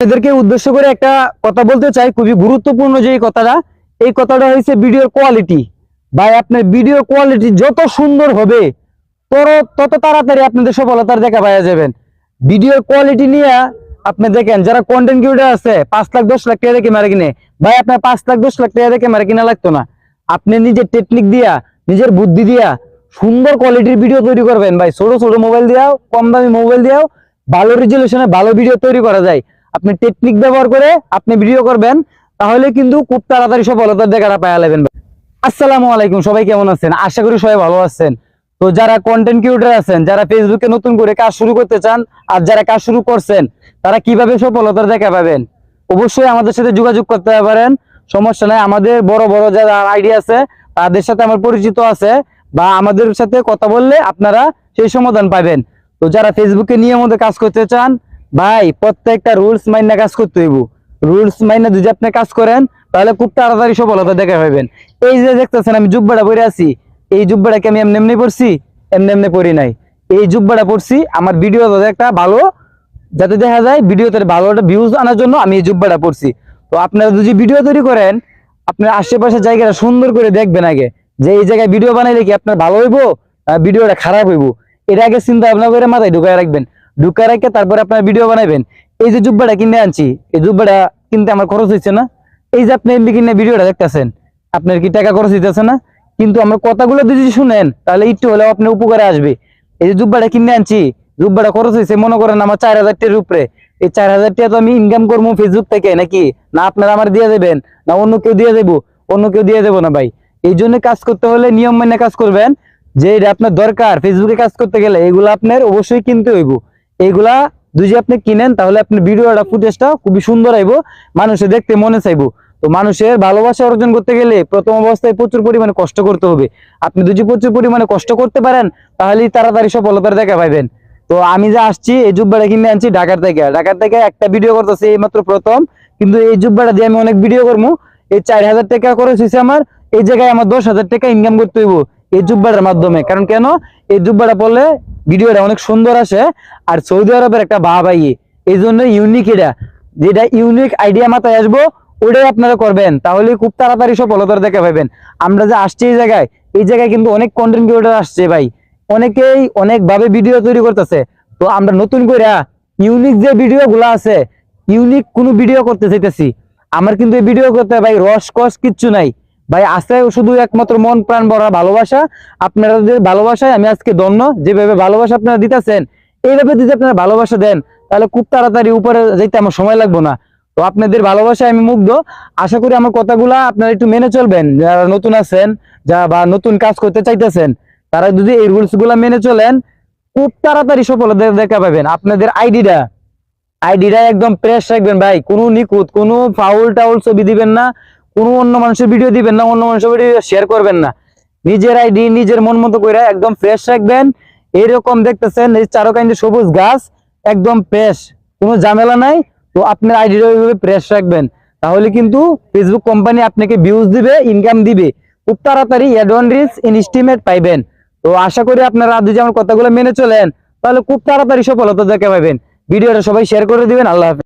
এদেরকে উদ্দেশ্য করে একটা কথা বলতে চাই, খুবই গুরুত্বপূর্ণ যে কথাটা। এই কথাটা হয়েছে ভিডিওর কোয়ালিটি ভাই, আপনার ভিডিও কোয়ালিটি যত সুন্দর হবে তত তত তাড়াতাড়ি আপনাদের সফলতার দেখা পাওয়া যাবেন। ভিডিওর কোয়ালিটি নিয়ে আপনি দেখেন, যারা কন্টেন্ট ক্রিয়েটার আছে, পাঁচ লাখ, দশ লাখ টাকা দিয়ে ক্যামেরা কিনে। ভাই, আপনার পাঁচ লাখ, দশ লাখ টাকা দিয়ে ক্যামেরা কিনা লাগতো না। আপনি নিজের টেকনিক দিয়া, নিজের বুদ্ধি দিয়া সুন্দর কোয়ালিটির ভিডিও তৈরি করবেন। ভাই, ছোট ছোট মোবাইল দিয়াও, কম দামি মোবাইল দিয়াও, ভালো রেজলিউশনে ভালো ভিডিও তৈরি করা যায়। আপনি টেকনিক ব্যবহার করে আপনি ভিডিও করবেন, তাহলে কিন্তু খুব তাড়াতাড়ি সফলতার দেখাটা পাওয়া যাবেন আসসালামু আলাইকুম, সবাই কেমন আছেন? আশা করি সবাই ভালো আছেন। তো যারা কন্টেন্ট ক্রিয়েটর আছেন, যারা ফেসবুকে নতুন করে কাজ শুরু করতে চান আর যারা কাজ শুরু করছেন, তারা কীভাবে সফলতার দেখা পাবেন। অবশ্যই আমাদের সাথে যোগাযোগ করতে পারেন, সমস্যা নাই। আমাদের বড় বড় যারা আইডিয়া আছে, তাদের সাথে আমার পরিচিত আছে বা আমাদের সাথে কথা বললে আপনারা সেই সমাধান পাবেন। তো যারা ফেসবুকে নিয়মিত কাজ করতে চান ভাই, প্রত্যেকটা রুলস মাইনে কাজ করতে হইব। রুলস মাইনে যদি আপনি কাজ করেন, তাহলে খুব তাড়াতাড়ি সফলতা দেখা পাবেন। এই যে দেখতেছেন, আমি জুব্বাটা পরে আছি। এই জুব্বাটাকে আমি এমনি এমনি পড়ছি এমনি এমনি পড়ি নাই। এই জুব্বাটা পড়ছি আমার ভিডিও একটা ভালো, যাতে দেখা যায় ভিডিওতে ভালো একটা ভিউজ আনার জন্য আমি এই জুব্বাটা পড়ছি তো আপনারা যদি ভিডিও তৈরি করেন, আপনার আশেপাশের জায়গাটা সুন্দর করে দেখবেন আগে। যে এই জায়গায় ভিডিও বানাইলে কি আপনার ভালো হইবো ভিডিওটা খারাপ হইবো? এর আগে চিন্তা ভাবনা করে মাথায় ঢুকায় রাখবেন। ঢুকায় রেখে তারপরে আপনার ভিডিও বানাবেন এই যে জুব্বাটা কিনে আনছি, এই জুব্বাটা কিনতে আমার খরচ হচ্ছে না। এই যে আপনি এমনি কিনে ভিডিওটা দেখতেছেন, আপনার কি টাকা খরচ হইতেছে না? কিন্তু আমার কথাগুলো যদি শুনেন, তাহলে একটু হলেও আপনার উপকারে আসবে। এই যে জুব্বাটা কিনে আনছি, জুব্বাটা খরচ হয়েছে মনে করেন আমার চার হাজার টাকার উপরে। এই চার হাজার টাকা তো আমি ইনকাম করব ফেসবুক থেকে, নাকি? না আপনারা আমার দিয়ে দেবেন, না অন্য কেউ দিয়ে দেবো? অন্য কেউ দিয়ে দেবো না ভাই। এই জন্য কাজ করতে হলে নিয়ম মেনে কাজ করবেন, যে এটা আপনার দরকার। ফেসবুকে কাজ করতে গেলে এগুলো আপনার অবশ্যই কিনতে হইব। এইগুলা যদি আপনি কিনেন, তাহলে আপনার ভিডিওটা ফুটেজটা খুবই সুন্দর আইব মানুষে দেখতে মনে চাইব। তো মানুষের ভালোবাসা অর্জন করতে গেলে প্রথম অবস্থায় প্রচুর পরিমাণে কষ্ট করতে হবে। আপনি যদি প্রচুর পরিমাণে কষ্ট করতে পারেন, তাহলেই তাড়াতাড়ি সফলতার দেখা পাইবেন। তো আমি যে আসছি, এই জুব্বাটা কিনে আনছি ঢাকার থেকে। ঢাকার থেকে একটা ভিডিও করতেছি এই মাত্র প্রথম, কিন্তু এই জুব্বাটা দিয়ে আমি অনেক ভিডিও করব এই চার হাজার টাকা খরচ হয়েছে আমার, এই জায়গায় আমার দশ হাজার টাকা ইনকাম করতে হইব এই জুব্বাটার মাধ্যমে। কারণ কেন? এই জুব্বাটা পড়লে ভিডিওটা অনেক সুন্দর আসে, আর সৌদি আরবের একটা ভাব আইয়ে এই জন্য ইউনিক এটা। যেটা ইউনিক আইডিয়া মাথায় আসব, ওটাই আপনারা করবেন। তাহলে খুব তাড়াতাড়ি সফলতার দেখে পাবেন। আমরা যে আসছি এই জায়গায় এই জায়গায় কিন্তু অনেক কন্টেন্ট ক্রিয়েটার আসছে ভাই। অনেকেই অনেকভাবে ভিডিও তৈরি করতেছে। তো আমরা নতুন করে ইউনিক যে ভিডিও গুলা আছে ইউনিক কোনো ভিডিও করতে চাইতেছি। আমার কিন্তু এই ভিডিও করতে ভাই রস কস কিচ্ছু নাই। ভাই আছে শুধু একমাত্র মন, প্রাণ ভরা ভালোবাসা। আপনাদের ভালোবাসায়, আমি আজকে ধন্য, যেভাবে ভালোবাসা আপনারা দিতেছেন, এইভাবে যদি আপনারা ভালোবাসা দেন, তাহলে খুব তাড়াতাড়ি উপরে যেতে আমার সময় লাগবে না। তো আপনাদের ভালোবাসায় আমি মুগ্ধ। আশা করি আমার কথাগুলা আপনারা একটু মেনে চলবেন। যারা নতুন আছেন, যা বা নতুন কাজ করতে চাইতেছেন, তারা যদি এই রুলসগুলা মেনে চলেন, খুব তাড়াতাড়ি সফলতা দেখা পাবেন। আপনাদের আইডিটা আইডিটা একদম ফ্রেশ রাখবেন ভাই। কোনো নিখুঁত, কোনো ফাউল টাউল ছবি দিবেন না। কোনো অন্য মানুষের ভিডিও দিবেন না, অন্য মানুষের ভিডিও শেয়ার করবেন না। নিজের আইডি নিজের মন মতো করে একদম ফ্রেশ রাখবেন। এরকম দেখতেছেন এই চারকাইন্ডে সবুজ গাছ, একদম ফ্রেশ কোনো ঝামেলা নাই, তো আপনার আইডিটা ওইভাবে ফ্রেশ রাখবেন। তাহলে কিন্তু ফেসবুক কোম্পানি আপনাকে ভিউজ দিবে ইনকাম দিবে। খুব তাড়াতাড়ি অ্যাডভান রিচ ইনস্টিমেট পাইবেন। তো আশা করি আপনারা যদি আমার কথাগুলো মেনে চলেন, তাহলে খুব তাড়াতাড়ি সফলতা দেখে পাবেন। ভিডিওটা সবাই শেয়ার করে দিবেন, আল্লাহ হাফেজ।